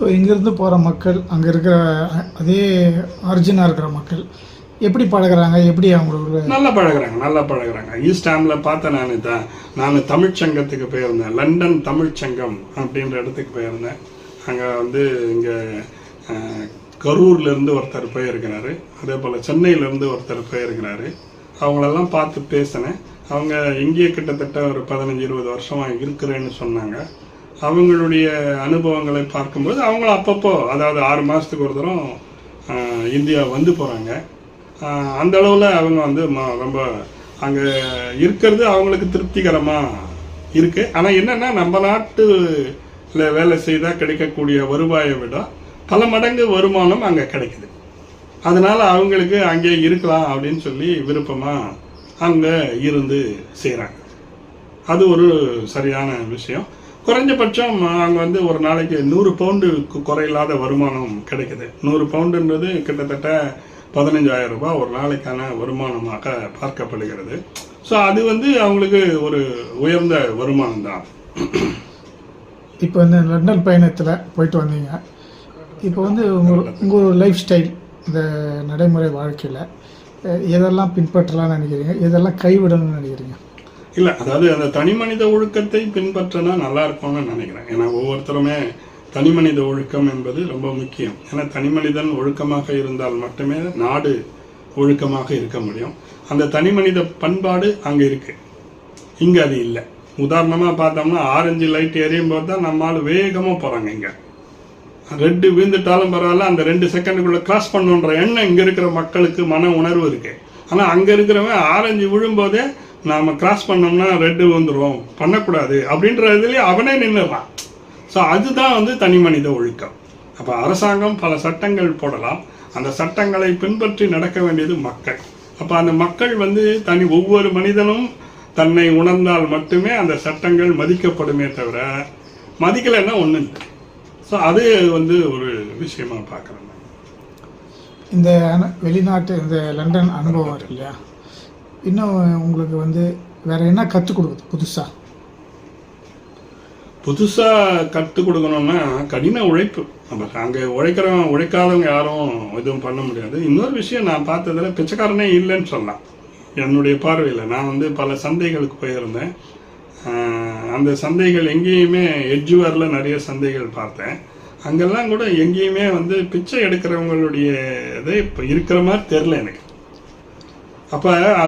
இப்போ இங்கேருந்து போகிற மக்கள் அங்கே இருக்கிற அதே ஆரிஜினாக இருக்கிற மக்கள் எப்படி பழகுறாங்க? எப்படி அவங்களுக்கு நல்லா பழகுறாங்க நல்லா பழகுறாங்க. ஈஸ்டாமில் பார்த்தேன் நான் தான் நான் தமிழ்ச்சங்கத்துக்கு போயிருந்தேன். லண்டன் தமிழ்ச்சங்கம் அப்படின்ற இடத்துக்கு போயிருந்தேன். அங்கே வந்து இங்கே கரூர்லேருந்து ஒருத்தர் போயிருக்கிறாரு. அதே போல் சென்னையிலேருந்து ஒருத்தர் போயிருக்கிறாரு. அவங்களெல்லாம் பார்த்து பேசினேன். அவங்க இங்கேயே கிட்டத்தட்ட ஒரு பதினஞ்சு இருபது வருஷமாக இருக்கிறேன்னு சொன்னாங்க. அவங்களுடைய அனுபவங்களை பார்க்கும்போது அவங்களும் அப்பப்போ அதாவது ஆறு மாதத்துக்கு ஒரு தரம் இந்தியா வந்து போகிறாங்க அந்த அளவில் அவங்க வந்து ம- ரொம்ப அங்கே இருக்கிறது அவங்களுக்கு திருப்திகரமாக இருக்குது ஆனால் என்னென்னா நம்ம நாட்டில் வேலை செய்தால் கிடைக்கக்கூடிய வருவாயை விட பல மடங்கு வருமானம் அங்கே கிடைக்குது. அதனால் அவங்களுக்கு அங்கே இருக்கலாம் அப்படின்னு சொல்லி விருப்பமாக அங்கே இருந்து செய்கிறாங்க அது ஒரு சரியான விஷயம். குறைஞ்சபட்சம் அங்கே வந்து ஒரு நாளைக்கு நூறு பவுண்டு குறையில்லாத வருமானம் கிடைக்குது. நூறு பவுண்டுன்றது கிட்டத்தட்ட பதினஞ்சாயிரம் ரூபாய் ஒரு நாளைக்கான வருமானமாக பார்க்கப்படுகிறது. ஸோ அது வந்து அவங்களுக்கு ஒரு உயர்ந்த வருமானம் தான். இப்போ இந்த லண்டன் பயணத்தில் போயிட்டு வந்தீங்க. இப்போ வந்து உங்கள் உங்கள் லைஃப் ஸ்டைல் இந்த நடைமுறை வாழ்க்கையில் எதெல்லாம் பின்பற்றலாம்னு நினைக்கிறீங்க? எதெல்லாம் கைவிடணும்னு நினைக்கிறீங்க? இல்லை அதாவது அந்த தனி மனித ஒழுக்கத்தை பின்பற்றினா நல்லா இருக்கும்னு நினைக்கிறேன். ஏன்னா ஒவ்வொருத்தருமே தனி மனித ஒழுக்கம் என்பது ரொம்ப முக்கியம். ஏன்னா தனி மனிதன் ஒழுக்கமாக இருந்தால் மட்டுமே நாடு ஒழுக்கமாக இருக்க முடியும். அந்த தனி மனித பண்பாடு அங்கே இருக்கு. இங்கே அது இல்லை. உதாரணமாக பார்த்தோம்னா ஆரஞ்சு லைட் எரியும் போது தான் நம்மால் வேகமாக போகிறாங்க இங்கே. ரெட்டு விழுந்துட்டாலும் பரவாயில்ல அந்த ரெண்டு செகண்டுக்குள்ளே கிராஸ் பண்ணுன்ற எண்ணம் இங்கே இருக்கிற மக்களுக்கு மன உணர்வு இருக்குது ஆனால் அங்கே இருக்கிறவன் ஆரஞ்சு விழும்போதே நாம் கிராஸ் பண்ணோம்னா ரெட்டு வந்துடும் பண்ணக்கூடாது. அப்படின்ற இதுலேயே அவனே நின்றுறான் ஸோ அதுதான் வந்து தனி மனித ஒழுக்கம். அப்போ அரசாங்கம் பல சட்டங்கள் போடலாம். அந்த சட்டங்களை பின்பற்றி நடக்க வேண்டியது மக்கள். அப்போ அந்த மக்கள் வந்து தனி ஒவ்வொரு மனிதனும் தன்னை உணர்ந்தால் மட்டுமே அந்த சட்டங்கள் மதிக்கப்படுமே தவிர மதிக்கலைன்னா ஒன்று ஸோ அது வந்து ஒரு விஷயமா பார்க்குறேன் இந்த வெளிநாட்டு இந்த லண்டன் அனுபவம் இருக்கு இல்லையா? இன்னும் உங்களுக்கு வந்து வேற என்ன கற்றுக் கொடுக்குது புதுசாக புதுசாக கற்றுக் கொடுக்கணும்னா கடின உழைப்பு. நம்ம அங்கே உழைக்கிறவன் உழைக்காதவங்க யாரும் எதுவும் பண்ண முடியாது. இன்னொரு விஷயம் நான் பார்த்ததுல பிச்சைக்காரனே இல்லைன்னு சொல்லலாம் என்னுடைய பார்வையில். நான் வந்து பல சந்தைகளுக்கு போயிருந்தேன். அந்த சந்தைகள் எங்கேயுமே எட்ஜுவரில் நிறைய சந்தைகள் பார்த்தேன். அங்கெல்லாம் கூட எங்கேயுமே வந்து பிச்சை எடுக்கிறவங்களுடைய இது இப்போ இருக்கிற மாதிரி தெரில எனக்கு. அப்போ